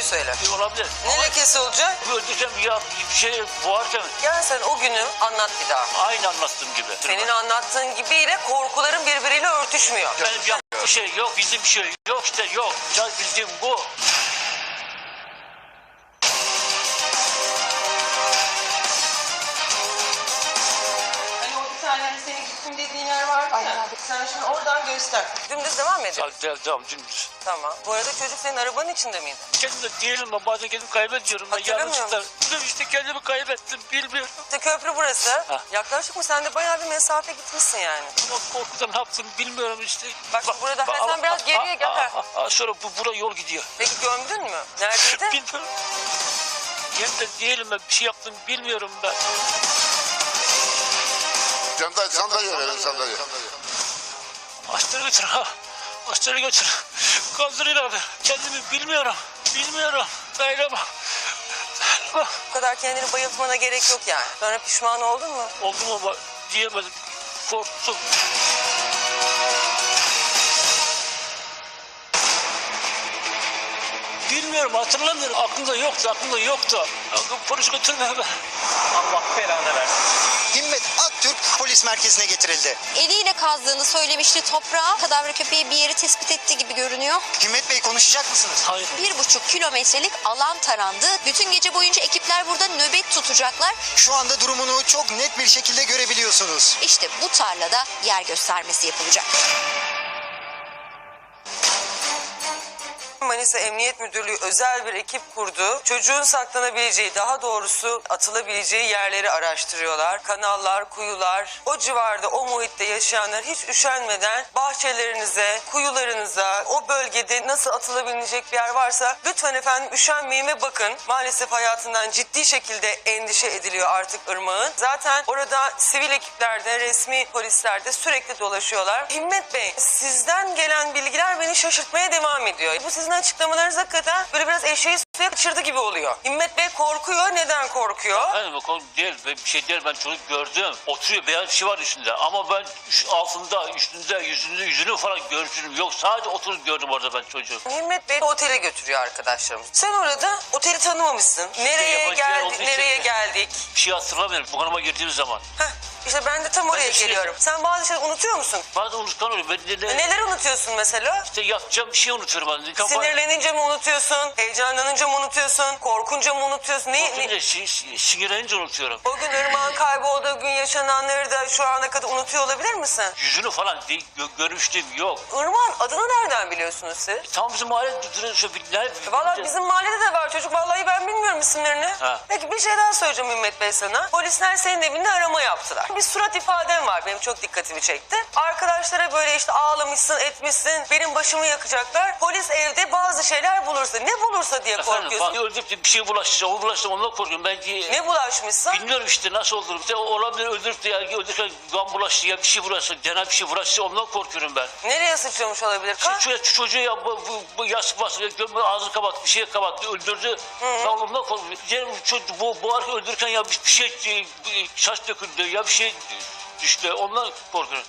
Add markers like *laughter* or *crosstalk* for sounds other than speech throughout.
doğruyu söyle. Olabilir. Ne lekesi olacak? Öldürken ya bir şey boğarken Gel sen o günü anlat bir daha. aynı anlattığım gibi. Senin anlattığın gibiyle korkuların birbiriyle örtüşmüyor. Benim yaptığım şey yok, bizim şey yok işte yok. Bildiğim bu. Sen şimdi oradan göster. Dümdüz devam edin. Tamam, tamam, tamam dümdüz. Tamam. Bu arada çocuk senin arabanın içinde miydi? Kendim de değilim ben bazen kendimi kaybediyorum. Ben Hatırlamıyor yanlışlıkla. Bilmiyorum işte kendimi kaybettim bilmiyorum. İşte köprü burası. Ha. Yaklaşık mı? Sen de bayağı bir mesafe gitmişsin yani. Ama korkudan ne yaptım bilmiyorum işte. Bak, burada- ha, sen biraz geriye gel, ha. Aa, aa, Sonra bu bura yol gidiyor. Peki gömdün mü? Neredeydi? *laughs* Bilmiyorum. Yerimde değilim ben bir şey yaptım bilmiyorum ben. Sandalye, sandalye verin sandalye. Hastaneye götür ha. Hastaneye götür. Kaldırın abi. Kendimi bilmiyorum. Bilmiyorum. Dayanamam. Bu kadar kendini bayıltmana gerek yok yani. Sonra pişman oldun mu? Oldum ama diyemedim. Korktum. Bilmiyorum hatırlamıyorum. Aklımda yoktu. Aklımda yoktu. Polis götürme hemen. Allah belanı versin. Himmet polis merkezine getirildi. Eliyle kazdığını söylemişti toprağa. Kadavra köpeği bir yeri tespit etti gibi görünüyor. Himmet Bey konuşacak mısınız? Hayır. Bir buçuk kilometrelik alan tarandı. Bütün gece boyunca ekipler burada nöbet tutacaklar. Şu anda durumunu çok net bir şekilde görebiliyorsunuz. İşte bu tarlada yer göstermesi yapılacak. Manisa Emniyet Müdürlüğü özel bir ekip kurdu. Çocuğun saklanabileceği, daha doğrusu atılabileceği yerleri araştırıyorlar. Kanallar, kuyular, o civarda, o muhitte yaşayanlar hiç üşenmeden bahçelerinize, kuyularınıza, o bölgede nasıl atılabilecek bir yer varsa lütfen efendim üşenmeyin ve bakın. Maalesef hayatından ciddi şekilde endişe ediliyor artık Irmak'ın. Zaten orada sivil ekiplerde, resmi polisler de sürekli dolaşıyorlar. Himmet Bey, sizden gelen bilgiler beni şaşırtmaya devam ediyor. Bu sizin açıklamalarınız hakikaten böyle biraz eşeği suya kaçırdı gibi oluyor. Himmet Bey korkuyor. Neden korkuyor? Hayır o konu değil. Ben bir şey değil. Ben çocuk gördüm. Oturuyor beyaz bir şey var üstünde. Ama ben altında, üstünde, yüzünü, yüzünü falan gördüm. Yok sadece oturup gördüm orada ben çocuğu. Himmet Bey otele götürüyor arkadaşlarımız. Sen orada oteli tanımamışsın. Nereye yabancı yer olduğu geldik, için nereye mi? geldik? Bir şey hatırlamıyorum. Bu kanıma girdiğim zaman. Heh, işte ben de tam oraya de şey- geliyorum. Sen bazı şeyleri unutuyor musun? Bazen unutkan oluyor. Ben de, de, Neleri unutuyorsun mesela? işte yapacağım bir şey unutuyorum. Ben. Kafa- Sinirlenince mi unutuyorsun? Heyecanlanınca mı unutuyorsun? Korkunca mı unutuyorsun? Ne, ne- Şimdi şi- şi- sinirlenince unutuyorum. O gün Irmak'ın kaybolduğu gün yaşananları da şu ana kadar unutuyor olabilir misin? Yüzünü falan değil, gö- görmüştüm yok. Irmak'ın adını nereden biliyorsunuz siz? Tam bizim mahalle duruyor şu bilgiler. Valla bizim mahallede de var çocuk. Vallahi ben bilmiyorum isimlerini. Ha. Peki bir şey daha söyleyeceğim Ümmet Bey sana. Polisler senin evinde arama yaptılar. Bir surat ifaden var benim çok dikkatimi çekti. Arkadaşlara böyle işte ağlamışsın etmişsin benim başımı yakacaklar. Polis evde bazı şeyler bulursa ne bulursa diye korkuyorsun. bak öldürüp bir şey bulaştı. O bulaştı ondan korkuyorum. Belki Ne bulaşmışsın? bilmiyorum işte nasıl olur. Bir de olabilir öldürüp de ya öldürürken kan bulaştı ya bir şey bulaştı. Genel bir şey bulaştı ondan korkuyorum ben. Nereye sıçramış olabilir kan? Şu, şu çocuğu ya bu, bu, bu yastık bastı, gömme ağzını kapattı, bir şey kapattı, öldürdü. Ben ondan korkuyorum. Çocuk bu, bu arka öldürürken ya bir, bir şey, bir saç döküldü ya bir şey düştü. Ondan.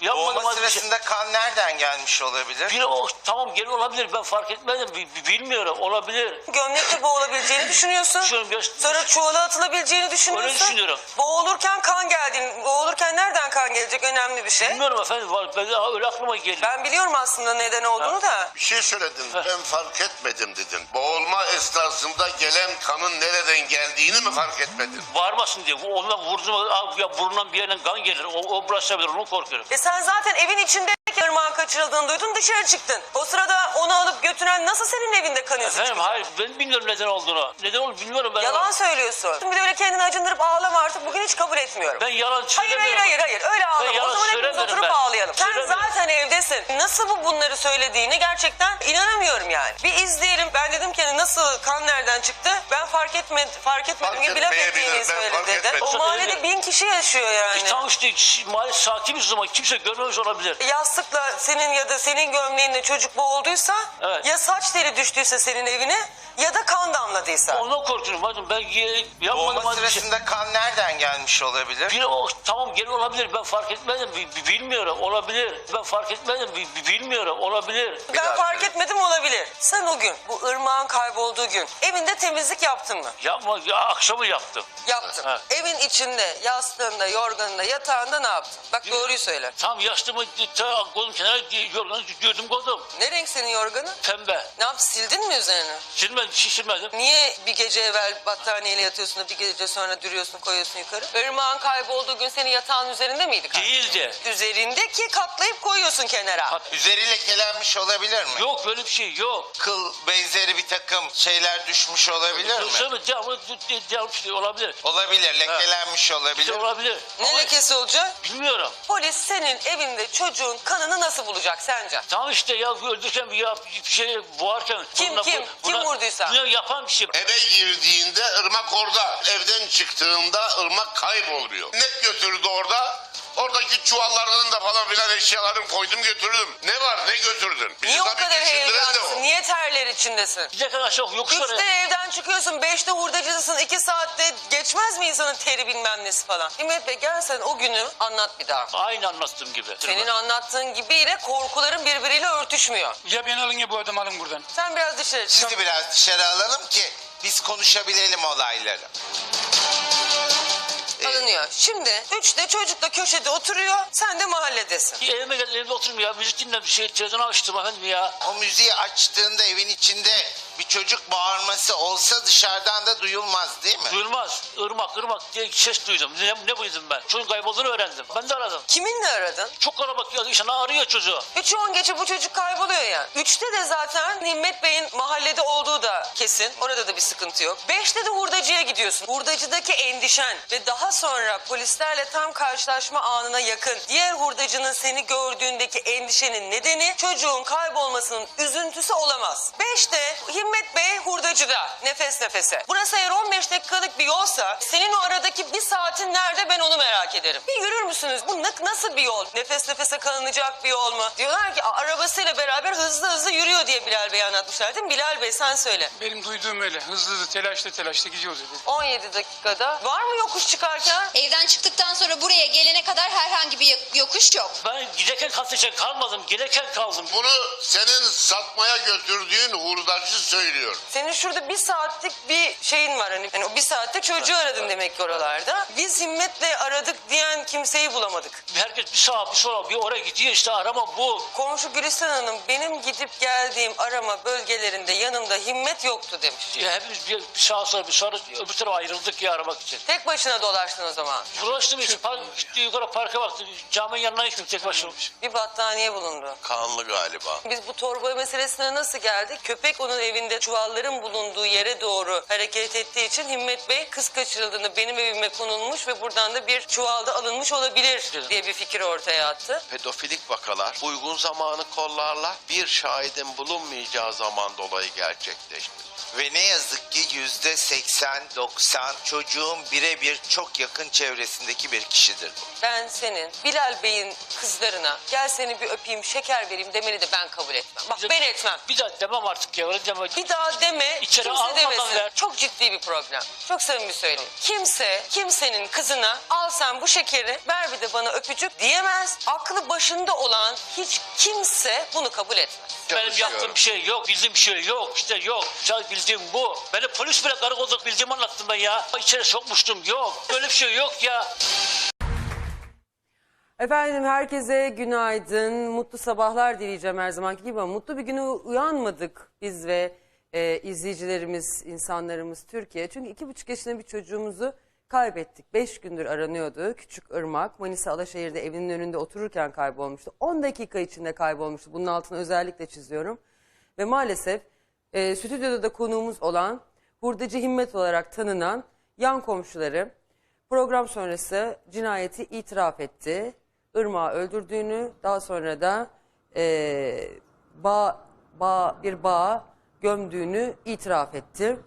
Yapmadım az bir şey. sırasında kan nereden gelmiş olabilir? Bir o tamam geri olabilir ben fark etmedim bi- bi- bilmiyorum olabilir. Gömlekte boğulabileceğini düşünüyorsun. An göz- Sonra çuvala atılabileceğini düşünüyorsun. Öyle düşünüyorum. Boğulurken kan geldiğini, boğulurken nereden kan gelecek önemli bir şey. Bilmiyorum efendim var ben daha öyle aklıma geliyor. Ben biliyorum aslında neden olduğunu da. Bir şey söyledin. Ben fark etmedim dedin. Boğulma esnasında gelen kanın nereden geldiğini mi fark etmedin? Varmasın diye ondan vurdum ya burnundan bir yerden kan gelir o, o bulaşabilir onu korkuyorum. E sen zaten evin içinde ırmağın kaçırıldığını duydun dışarı çıktın. O sırada onu alıp götüren nasıl senin evinde kan izi Efendim hayır ben bilmiyorum neden olduğunu. Neden olduğunu bilmiyorum ben. Yalan söylüyorsun. Bir de öyle kendini acındırıp ağlama artık bugün hiç kabul etmiyorum. Ben yalan Hayır söylemiyorum. hayır hayır hayır öyle ağlama. O zaman hepimiz söylemiyorum oturup ben. ağlayalım. Sen Söylemiyorum. zaten evdesin. Nasıl bu bunları söylediğini gerçekten inanamıyorum yani. Bir izleyelim. Ben dedim ki hani nasıl kan nereden çıktı? Ben fark etmedim fark etmedim Fark gibi laf etmeyebilir, ettiğini ben söyledi fark dedi. etmedim. O mahallede bin kişi yaşıyor yani. E, tamam işte maalesef sakiniz o zaman kimse görmemiş olabilir. Yastıkla senin ya da senin gömleğinle çocuk boğulduysa Evet. ya saç teri düştüyse senin evine ya da kan damladı yapmadıysa. Ondan korkuyorum hacım. Ben yapmadım Boğulma bir şey. kan nereden gelmiş olabilir? Bir o tamam gel olabilir. Ben fark etmedim. Bi- bi- Bilmiyorum. Olabilir. Ben fark etmedim. Bi- bi- Bilmiyorum. Olabilir. Ben fark etmedim olabilir. Sen o gün bu ırmağın kaybolduğu gün evinde temizlik yaptın mı? Yapma. Ya, akşamı yaptım. Yaptın. Ha. Evin içinde, yastığında, yorganında, yatağında ne yaptın? Bak doğruyu söyle. Tam yaşlımı ta kolum kenara yorganı gördüm koydum. Ne renk senin yorganı? Pembe. Ne yap sildin mi üzerine? Silmedim. Şişirmedim. Niye bir gece evvel battaniyeyle yatıyorsun da bir gece sonra dürüyorsun koyuyorsun yukarı? Irmağın kaybolduğu gün senin yatağın üzerinde miydi? Değildi. Üzerinde ki katlayıp koyuyorsun kenara. Ha- Üzeri lekelenmiş olabilir mi? Yok böyle bir şey yok. Kıl benzeri bir takım şeyler düşmüş olabilir mi? Şöyle devamlı, devamlı şey olabilir. Olabilir, lekelenmiş olabilir. şey olabilir. Ne Ama lekesi olacak? Bilmiyorum. Polis senin evinde çocuğun kanını nasıl bulacak sence? Tamam işte ya öldürürken ya bir şey boğarken. Kim, buna- kim? buna- Kim vurduysa? buna yapan bir şey. Eve girdiğinde ırmak orada. Evden çıktığında ırmak kayboluyor. Ne götürdü orada? Oradaki çuvallarının da falan filan eşyalarını koydum götürdüm. Ne var ne götürdün? Bizi Niye o tabii kadar düşündüren de heyecanlısın? o. Niye terler içindesin? Bir dakika aşağı yokuş Üçte oraya. evden çıkıyorsun, beşte hurdacısın, iki saatte geçmez mi insanın teri bilmem nesi falan? Himmet Bey gel sen o günü anlat bir daha. Aynı anlattığım gibi. Senin anlattığın gibiyle korkuların birbiriyle örtüşmüyor. Ya beni alın ya bu adamı alın buradan. Sen biraz dışarı çık. Sizi biraz dışarı alalım ki biz konuşabilelim olayları. Alınıyor. Şimdi üçte çocuk da köşede oturuyor, sen de mahalledesin. Evime geldim evde oturuyorum ya. Müzik dinle bir şey. Televizyonu açtım efendim ya. O müziği açtığında evin içinde bir çocuk bağırması olsa dışarıdan da duyulmaz değil mi? Duyulmaz. Irmak ırmak diye ses duydum. Ne, ne duydum ben? Çocuğun kaybolduğunu öğrendim. Ben de aradım. Kiminle aradın? Çok kalabalık ya. İnsan arıyor çocuğu. Üçü on geçe bu çocuk kayboluyor ya. Üçte de zaten Himmet Bey'in mahallede olduğu da kesin. Orada da bir sıkıntı yok. Beşte de hurdacıya gidiyorsun. Hurdacıdaki endişen ve daha sonra polislerle tam karşılaşma anına yakın diğer hurdacının seni gördüğündeki endişenin nedeni çocuğun kaybolmasının üzüntüsü olamaz. Beşte Himmet Bey hurdacıda nefes nefese. Burası eğer 15 dakikalık bir yolsa senin o aradaki bir saatin nerede ben onu merak ederim. Bir yürür müsünüz? Bu na- nasıl bir yol? Nefes nefese kalınacak bir yol mu? Diyorlar ki "A- arabasıyla beraber hızlı hızlı yürüyor diye Bilal Bey anlatmışlar değil mi? Bilal Bey sen söyle. Benim duyduğum öyle. Hızlı hızlı telaşla telaşla gidiyoruz dedi. 17 dakikada. Var mı yokuş çıkarken? Evden çıktıktan sonra buraya gelene kadar herhangi bir yokuş yok. Ben giderken kalkacak kalmadım. Gelirken kaldım. Bunu senin satmaya götürdüğün hurdacı söylüyor. Senin şurada bir saatlik bir şeyin var hani. Yani o bir saatte çocuğu aradın demek ki oralarda. Biz himmetle aradık diyen kimseyi bulamadık. Herkes bir sağa bir sola bir oraya gidiyor işte arama bu. Komşu Gülistan Hanım benim gidip geldiğim arama bölgelerinde yanımda himmet yoktu demiş. Ya hepimiz bir, bir sağa sola bir sonra öbür tarafa ayrıldık ya aramak için. Tek başına dolaştın o zaman. Dolaştım işte park, gitti yukarı parka baktım. Caminin yanına gittim tek başıma. Bir battaniye bulundu. Kanlı galiba. Biz bu torba meselesine nasıl geldik? Köpek onun evinde çuvalların bulunduğu yere doğru hareket ettiği için Himmet Bey kız kaçırıldığında benim evime konulmuş ve buradan da bir çuvalda alınmış olabilir diye bir fikir ortaya attı. pedofilik vakalar uygun zamanı kollarlar. Bir şahidin bulunmayacağı zaman dolayı gerçekleştirir. Ve ne yazık ki yüzde 80-90 çocuğun birebir çok yakın çevresindeki bir kişidir bu. Ben senin Bilal Bey'in kızlarına gel seni bir öpeyim şeker vereyim demeni de ben kabul etmem. Bak ben etmem. Bir daha demem artık ya. Öyle deme. Bir daha deme, İçeri kimse almadan demesin. ver. Çok ciddi bir problem. Çok samimi söyleyeyim. Kimse, kimsenin kızına al sen bu şekeri, ver bir de bana öpücük diyemez. Aklı başında olan hiç kimse bunu kabul etmez. Benim yaptığım bir şey yok. Bildiğim bir şey yok. İşte yok. Sadece bildiğim bu. Beni polis bile karakolduk bildiğimi anlattım ben ya. İçeri sokmuştum. Yok. Öyle bir şey yok ya. Efendim herkese günaydın, mutlu sabahlar dileyeceğim her zamanki gibi ama mutlu bir güne uyanmadık biz ve e, izleyicilerimiz, insanlarımız Türkiye. Çünkü iki buçuk yaşında bir çocuğumuzu kaybettik. Beş gündür aranıyordu. Küçük Irmak, Manisa Alaşehir'de evinin önünde otururken kaybolmuştu. 10 dakika içinde kaybolmuştu. Bunun altını özellikle çiziyorum. Ve maalesef e, stüdyoda da konuğumuz olan, hurdacı himmet olarak tanınan yan komşuları Program sonrası cinayeti itiraf etti. Irmağı öldürdüğünü daha sonra da eee bağ, bağ, bir bağa gömdüğünü itiraf etti.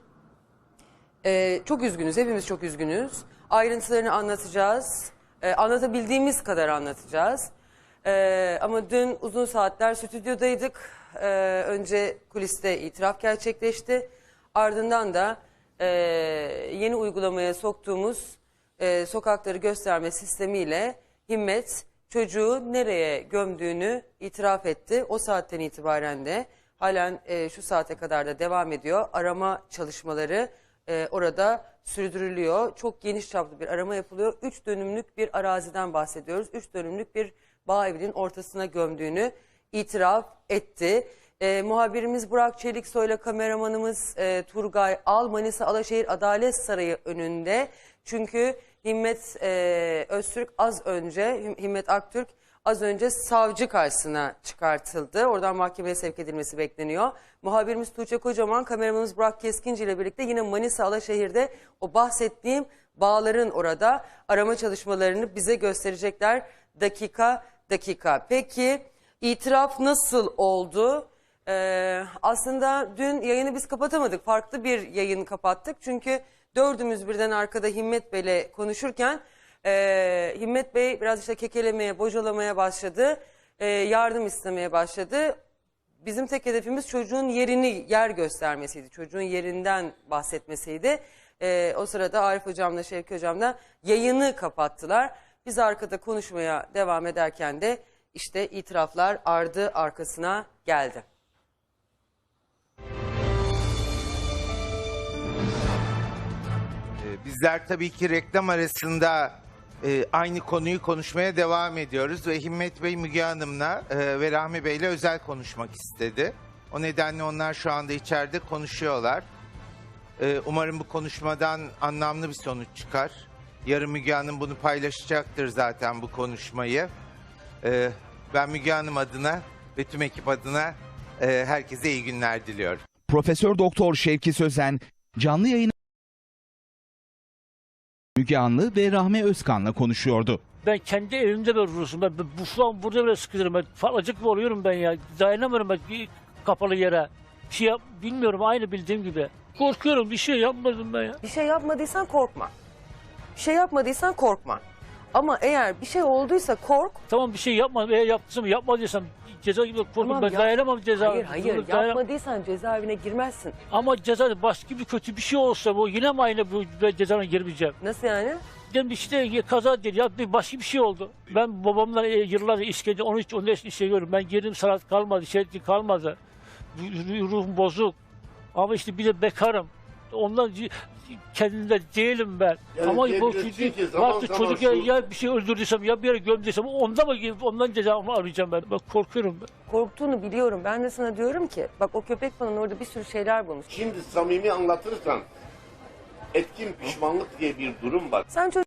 Eee, çok üzgünüz, hepimiz çok üzgünüz. Ayrıntılarını anlatacağız. Eee, anlatabildiğimiz kadar anlatacağız. Eee, ama dün uzun saatler stüdyodaydık. Eee, önce kuliste itiraf gerçekleşti. Ardından da e, yeni uygulamaya soktuğumuz e, sokakları gösterme sistemiyle Himmet çocuğu nereye gömdüğünü itiraf etti. O saatten itibaren de halen e, şu saate kadar da devam ediyor. Arama çalışmaları e, orada sürdürülüyor. Çok geniş çaplı bir arama yapılıyor. Üç dönümlük bir araziden bahsediyoruz. Üç dönümlük bir bağ evinin ortasına gömdüğünü itiraf etti. E, muhabirimiz Burak Çeliksoy ile kameramanımız e, Turgay Al Manisa Alaşehir Adalet Sarayı önünde. Çünkü Himmet e, Öztürk az önce, Him- Himmet Aktürk az önce savcı karşısına çıkartıldı. Oradan mahkemeye sevk edilmesi bekleniyor. Muhabirimiz Tuğçe Kocaman, kameramanımız Burak Keskinci ile birlikte yine Manisa Alaşehir'de o bahsettiğim bağların orada arama çalışmalarını bize gösterecekler dakika dakika. Peki itiraf nasıl oldu? Ee, aslında dün yayını biz kapatamadık. Farklı bir yayın kapattık. Çünkü dördümüz birden arkada Himmet Bey'le konuşurken e, Himmet Bey biraz işte kekelemeye, bocalamaya başladı. E, yardım istemeye başladı. Bizim tek hedefimiz çocuğun yerini yer göstermesiydi. Çocuğun yerinden bahsetmesiydi. Ee, o sırada Arif Hocam'la Şevki Hocam da yayını kapattılar. Biz arkada konuşmaya devam ederken de işte itiraflar ardı arkasına geldi. Bizler tabii ki reklam arasında e, aynı konuyu konuşmaya devam ediyoruz ve Himmet Bey Müge Hanım'la e, ve Rahmi Bey'le özel konuşmak istedi. O nedenle onlar şu anda içeride konuşuyorlar. E, umarım bu konuşmadan anlamlı bir sonuç çıkar. Yarın Müge Hanım bunu paylaşacaktır zaten bu konuşmayı. E, ben Müge Hanım adına ve tüm ekip adına e, herkese iyi günler diliyorum. Profesör Doktor Şevki Sözen canlı yayın Müge Anlı ve Rahmi Özkan'la konuşuyordu. Ben kendi evimde böyle durursun. Ben, bu şu an burada bile sıkılırım. Ben falacık mı oluyorum ben ya? Dayanamıyorum ben bir kapalı yere. Bir şey yap, bilmiyorum aynı bildiğim gibi. Korkuyorum bir şey yapmadım ben ya. Bir şey yapmadıysan korkma. Bir şey yapmadıysan korkma. Ama eğer bir şey olduysa kork. Tamam bir şey yapmadım. Eğer yaptıysam yapmadıysam ceza gibi korkuyorum. Tamam, ben yap- dayanamam ceza. Hayır hayır Dayanam- yapmadıysan cezaevine girmezsin. Ama ceza başka bir kötü bir şey olsa bu yine mi aynı bu ben girmeyeceğim? Nasıl yani? Dedim işte kaza değil ya bir başka bir şey oldu. Ben babamla e, yıllardır işkence 13 14 işliyorum. Ben girdim sanat kalmadı, şey kalmadı. Ru- Ruhum bozuk. Ama işte bir de bekarım. Ondan kendimde değilim ben. Yani Ama bu ki zaman artık zaman çocuk ya, şu- ya bir şey öldürdüysem ya bir yere gömdüysem onda mı ondan cezamı arayacağım ben. Ben korkuyorum ben. Korktuğunu biliyorum. Ben de sana diyorum ki bak o köpek falan orada bir sürü şeyler bulmuş. Şimdi samimi anlatırsan etkin pişmanlık diye bir durum var. Sen çocuk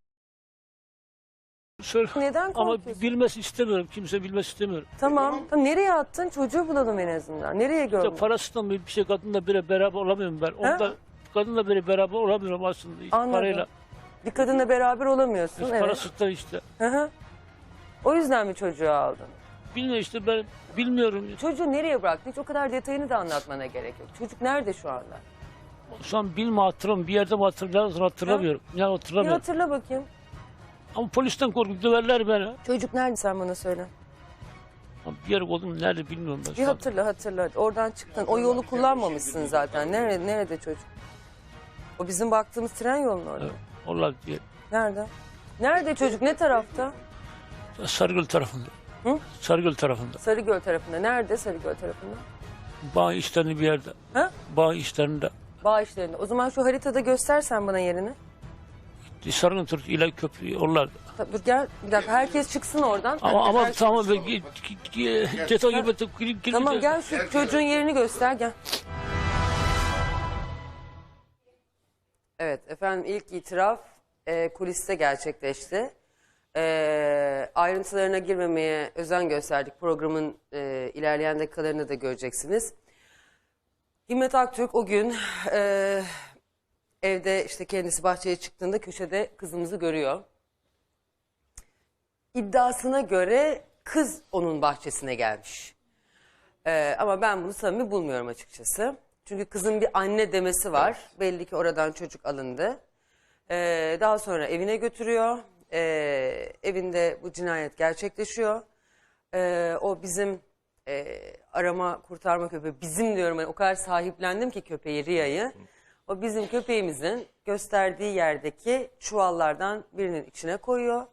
Söyle. neden Ama korkuyorsun? bilmesi istemiyorum. Kimse bilmesi istemiyorum. Tamam. tamam. Nereye attın? Çocuğu bulalım en azından. Nereye İşte gördün? parasından bir şey kadınla bile beraber olamıyorum ben. Onda kadınla bile beraber olamıyorum aslında. İşte Anladım. Parayla. Bir kadınla beraber olamıyorsun. İşte evet. Parasından işte. Hı hı. O yüzden mi çocuğu aldın? Bilmiyorum işte ben bilmiyorum. Çocuğu nereye bıraktın? Hiç o kadar detayını da anlatmana gerek yok. Çocuk nerede şu anda? Şu an bilme hatırlam bir yerde mi hatırlamıyorum hatırlamıyorum. Ya Bir hatırlamıyorum. hatırla bakayım. Ama polisten korkup döverler beni. Çocuk nerede sen bana söyle. Ama bir yer oldum nerede bilmiyorum ben Bir hatırla hatırla. Oradan çıktın. O yolu kullanmamışsın zaten. Nerede, nerede çocuk? O bizim baktığımız tren yolunun orada. Evet, diye. Nerede? Nerede çocuk? Ne tarafta? Sarıgöl tarafında. Hı? Sarıgöl tarafında. Sarıgöl tarafında. Nerede Sarıgöl tarafında? Bağ işlerinde bir yerde. Ha? Bağ işlerinde. Bağ işlerinde. O zaman şu haritada göstersen bana yerini. Sarıgöl tarafı ile köprü oralarda. Dur gel bir dakika herkes çıksın oradan. Ama ama Herkes- tamam ben gi- gi- gi- ceza gibi girip girip Tamam gel şu çocuğun yerini göster gel. Evet efendim ilk itiraf e, kuliste gerçekleşti. E, ayrıntılarına girmemeye özen gösterdik. Programın e, ilerleyen dakikalarını da göreceksiniz. Himmet Aktürk o gün e, evde işte kendisi bahçeye çıktığında köşede kızımızı görüyor. İddiasına göre kız onun bahçesine gelmiş. Ee, ama ben bunu samimi bulmuyorum açıkçası. Çünkü kızın bir anne demesi var. Belli ki oradan çocuk alındı. Ee, daha sonra evine götürüyor. Ee, evinde bu cinayet gerçekleşiyor. Ee, o bizim e, arama kurtarma köpeği. Bizim diyorum hani o kadar sahiplendim ki köpeği Riya'yı. O bizim köpeğimizin gösterdiği yerdeki çuvallardan birinin içine koyuyor.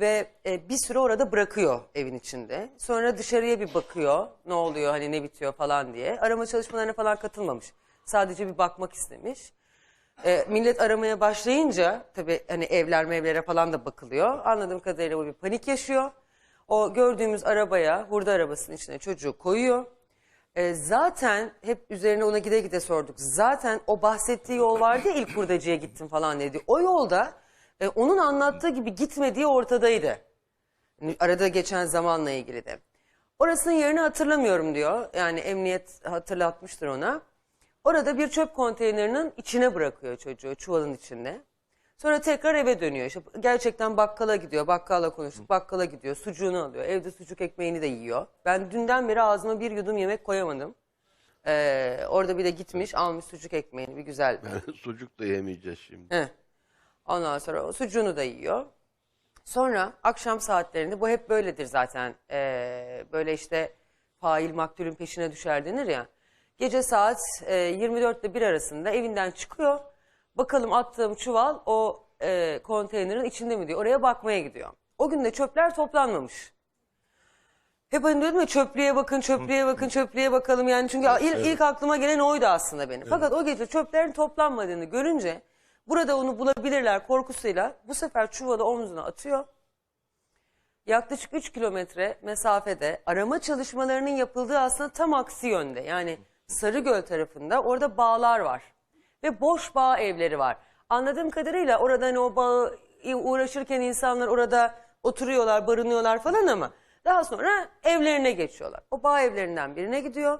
Ve e, bir süre orada bırakıyor evin içinde. Sonra dışarıya bir bakıyor. Ne oluyor hani ne bitiyor falan diye. Arama çalışmalarına falan katılmamış. Sadece bir bakmak istemiş. E, millet aramaya başlayınca tabii hani evler mevlere falan da bakılıyor. Anladığım kadarıyla o bir panik yaşıyor. O gördüğümüz arabaya, hurda arabasının içine çocuğu koyuyor. E, zaten hep üzerine ona gide gide sorduk. Zaten o bahsettiği yol vardı ya ilk hurdacıya gittim falan dedi. O yolda e, onun anlattığı gibi gitmediği ortadaydı. Arada geçen zamanla ilgili de. Orasının yerini hatırlamıyorum diyor. Yani emniyet hatırlatmıştır ona. Orada bir çöp konteynerinin içine bırakıyor çocuğu çuvalın içinde. Sonra tekrar eve dönüyor. İşte gerçekten bakkala gidiyor. Bakkalla konuştuk. Bakkala gidiyor. Sucuğunu alıyor. Evde sucuk ekmeğini de yiyor. Ben dünden beri ağzıma bir yudum yemek koyamadım. Ee, orada bir de gitmiş almış sucuk ekmeğini bir güzel. *laughs* Sucuk da yemeyeceğiz şimdi. Heh. Ondan sonra o sucuğunu da yiyor. Sonra akşam saatlerinde bu hep böyledir zaten. Ee, böyle işte fail maktulün peşine düşer denir ya. Gece saat e, 24 ile 1 arasında evinden çıkıyor. Bakalım attığım çuval o e, konteynerin içinde mi diyor. Oraya bakmaya gidiyor. O gün de çöpler toplanmamış. Hep hani diyordum ya çöplüğe bakın, çöplüğe bakın, çöplüğe bakalım yani. Çünkü il- ilk aklıma gelen oydu aslında benim. Fakat o gece çöplerin toplanmadığını görünce burada onu bulabilirler korkusuyla bu sefer çuvalı omzuna atıyor. Yaklaşık 3 kilometre mesafede arama çalışmalarının yapıldığı aslında tam aksi yönde. Yani Sarıgöl tarafında orada bağlar var. Ve boş bağ evleri var. Anladığım kadarıyla orada hani o bağı uğraşırken insanlar orada oturuyorlar, barınıyorlar falan ama daha sonra evlerine geçiyorlar. O bağ evlerinden birine gidiyor.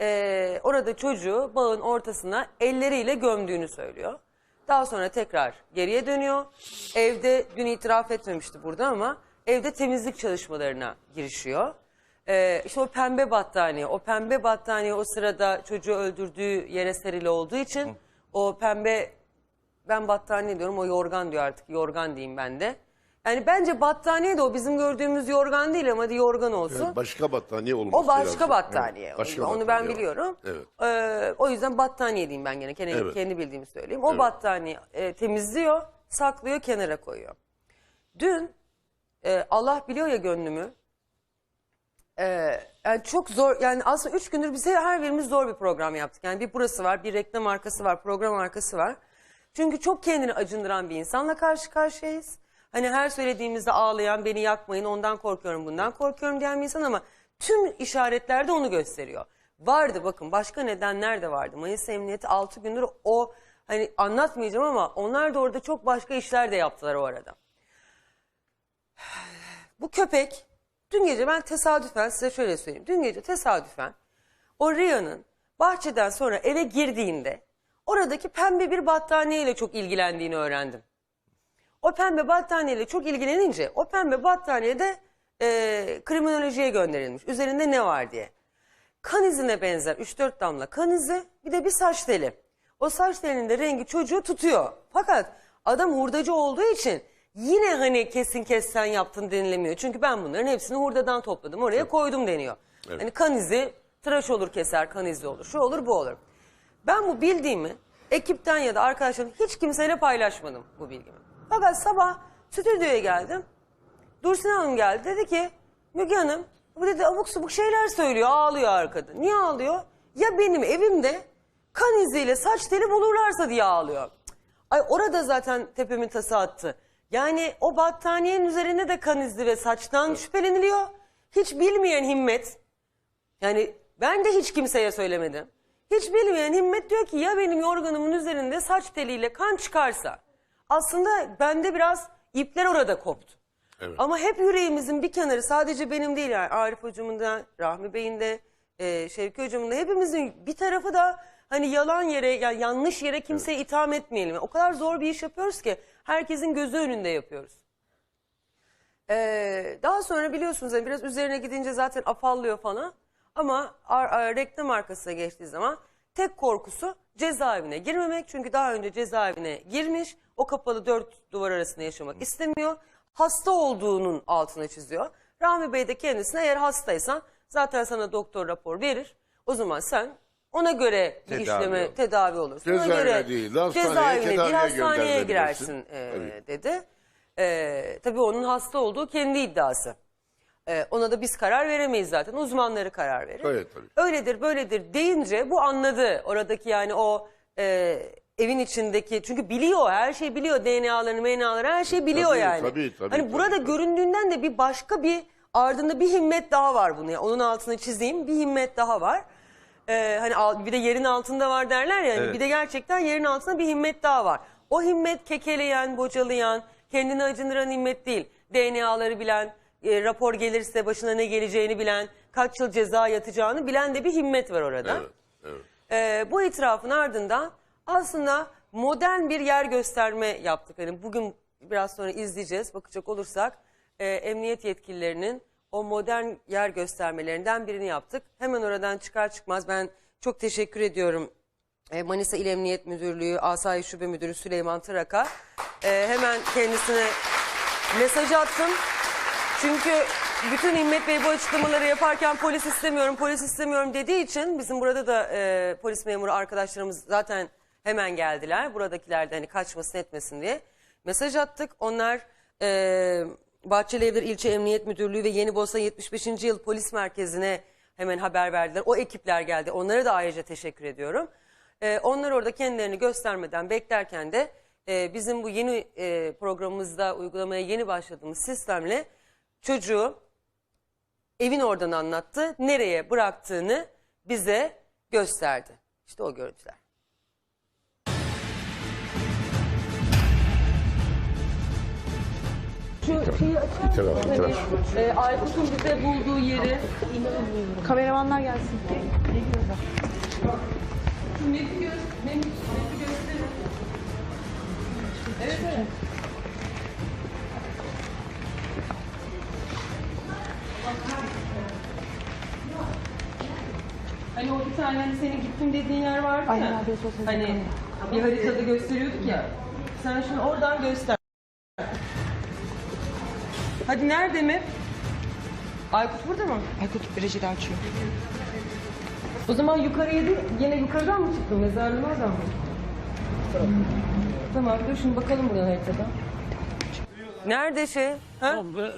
Ee, orada çocuğu bağın ortasına elleriyle gömdüğünü söylüyor. Daha sonra tekrar geriye dönüyor. Evde dün itiraf etmemişti burada ama evde temizlik çalışmalarına girişiyor. Ee, işte o pembe battaniye, o pembe battaniye o sırada çocuğu öldürdüğü yere serili olduğu için o pembe ben battaniye diyorum o yorgan diyor artık yorgan diyeyim ben de. Yani bence battaniye de o bizim gördüğümüz yorgan değil ama hadi yorgan olsun. Başka battaniye olması O başka lazım. battaniye. Evet, başka Onu ben battaniye var. biliyorum. Evet. Ee, o yüzden battaniye diyeyim ben gene. Kendi, Evet. kendi bildiğimi söyleyeyim. O battaniye e, temizliyor, saklıyor, kenara koyuyor. Dün e, Allah biliyor ya gönlümü. e, yani çok zor yani aslında üç gündür bize her birimiz zor bir program yaptık. Yani bir burası var, bir reklam arkası var, program arkası var. Çünkü çok kendini acındıran bir insanla karşı karşıyayız. Hani her söylediğimizde ağlayan, beni yakmayın, ondan korkuyorum, bundan korkuyorum diyen bir insan ama tüm işaretler de onu gösteriyor. Vardı bakın başka nedenler de vardı. Mayıs Emniyeti 6 gündür o hani anlatmayacağım ama onlar da orada çok başka işler de yaptılar o arada. Bu köpek dün gece ben tesadüfen size şöyle söyleyeyim. Dün gece tesadüfen o Ria'nın bahçeden sonra eve girdiğinde oradaki pembe bir battaniyeyle çok ilgilendiğini öğrendim. O pembe battaniyeyle çok ilgilenince o pembe battaniye de e, kriminolojiye gönderilmiş. Üzerinde ne var diye. Kan izine benzer 3-4 damla kan izi bir de bir saç teli. O saç telinin de rengi çocuğu tutuyor. Fakat adam hurdacı olduğu için yine hani kesin kes sen yaptın denilemiyor. Çünkü ben bunların hepsini hurdadan topladım oraya koydum deniyor. Hani kan izi tıraş olur keser kan izi olur şu olur bu olur. Ben bu bildiğimi ekipten ya da arkadaşlarım hiç kimseyle paylaşmadım bu bilgimi. Fakat sabah stüdyoya geldim. Dursun Hanım geldi dedi ki Müge Hanım bu dedi abuk subuk şeyler söylüyor ağlıyor arkada. Niye ağlıyor? Ya benim evimde kan iziyle saç teli bulurlarsa diye ağlıyor. Ay orada zaten tepemin tası attı. Yani o battaniyenin üzerinde de kan izi ve saçtan şüpheleniliyor. Hiç bilmeyen himmet yani ben de hiç kimseye söylemedim. Hiç bilmeyen Himmet diyor ki ya benim yorganımın üzerinde saç teliyle kan çıkarsa. Aslında bende biraz ipler orada koptu. Ama hep yüreğimizin bir kenarı sadece benim değil yani Arif hocamın da Rahmi Bey'in de e, Şevki hocamın da hepimizin bir tarafı da hani yalan yere yani yanlış yere kimseye itham etmeyelim. O kadar zor bir iş yapıyoruz ki herkesin gözü önünde yapıyoruz. Ee, daha sonra biliyorsunuz hani biraz üzerine gidince zaten afallıyor falan. Ama ar- ar- reklam arkasına geçtiği zaman tek korkusu cezaevine girmemek. Çünkü daha önce cezaevine girmiş. O kapalı dört duvar arasında yaşamak istemiyor. Hasta olduğunun altına çiziyor. Rahmi Bey de kendisine eğer hastaysan zaten sana doktor rapor verir. O zaman sen Ona göre bir Tedavi işleme yok. tedavi olursun. Ona Cezaevine göre değil, hastaneye, cezaevine değil tedaviye hastaneye girersin e, dedi. E, tabii onun hasta olduğu kendi iddiası. E, ona da biz karar veremeyiz zaten. Uzmanları karar verir. Evet, tabii. Öyledir böyledir deyince bu anladı. Oradaki yani o e, evin içindeki çünkü biliyor her şeyi biliyor DNA'larını MNA'ları her şeyi biliyor Tabii, yani. tabii, tabii, hani tabii, burada tabii. göründüğünden de bir başka bir ardında bir himmet daha var bunu. Yani onun altını çizeyim bir himmet daha var. Ee, hani al- bir de yerin altında var derler ya. hani Evet. Bir de gerçekten yerin altında bir himmet daha var. O himmet kekeleyen, bocalayan, kendini acındıran himmet değil. DNA'ları bilen, e, rapor gelirse başına ne geleceğini bilen, kaç yıl ceza yatacağını bilen de bir himmet var orada. Evet, evet. Ee, bu itirafın ardından aslında modern bir yer gösterme yaptık. Hani bugün biraz sonra izleyeceğiz. Bakacak olursak e, emniyet yetkililerinin o modern yer göstermelerinden birini yaptık. Hemen oradan çıkar çıkmaz ben çok teşekkür ediyorum. E, Manisa İl Emniyet Müdürlüğü Asayiş Şube Müdürü Süleyman Tırak'a. E, hemen kendisine mesaj attım. Çünkü bütün Himmet Bey bu açıklamaları yaparken polis istemiyorum, polis istemiyorum dediği için bizim burada da e, polis memuru arkadaşlarımız zaten hemen geldiler. Buradakiler de hani kaçmasın etmesin diye mesaj attık. Onlar e, Bahçelievler İlçe Emniyet Müdürlüğü ve Yeni Bosna 75. Yıl Polis Merkezi'ne hemen haber verdiler. O ekipler geldi. Onlara da ayrıca teşekkür ediyorum. E, onlar orada kendilerini göstermeden beklerken de e, bizim bu yeni e, programımızda uygulamaya yeni başladığımız sistemle çocuğu evin oradan anlattı. Nereye bıraktığını bize gösterdi. İşte o görüntüler. Şu şeyi açar mısın? Hani, e, Aykut'un bize bulduğu yeri. Kameramanlar gelsin. Göz, map'i gösterin. Evet evet. Hani o bir tane hani senin gittim dediğin yer vardı Aynen ya. abi, sosyal Hani bir haritada gösteriyorduk ya. Sen şimdi oradan göster. Hadi nerede mi? Aykut burada mı? Aykut rejide açıyor. O zaman yukarıya değil, yine yukarıdan mı çıktın? Mezarlığın oradan mı? Tamam, dur şimdi bakalım buradan haritada. Nerede şey? Ha? Tamam, ben,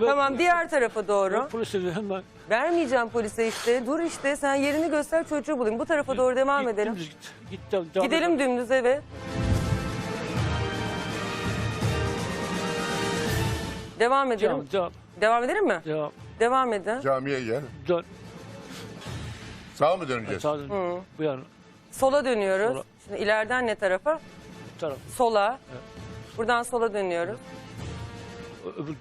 ben, Tamam, diğer tarafa doğru. polise hemen Vermeyeceğim polise işte. Dur işte, sen yerini göster çocuğu bulayım. Bu tarafa doğru devam Git, edelim. dümdüz Git, git, devam- devam Gidelim et. dümdüz eve. Devam edelim. Devam, devam, Devam edelim mi? devam. Devam edin. Camiye gel. Dön. Sağa mı döneceğiz? Sağ dön. Bu yana. Sola dönüyoruz. Sola. Şimdi ileriden ne tarafa? Bu taraf. Sola. Buradan sola dönüyoruz. Öbür.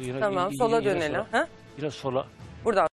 Yine, Tamam, sola dönelim. Ha? Yine sola. Buradan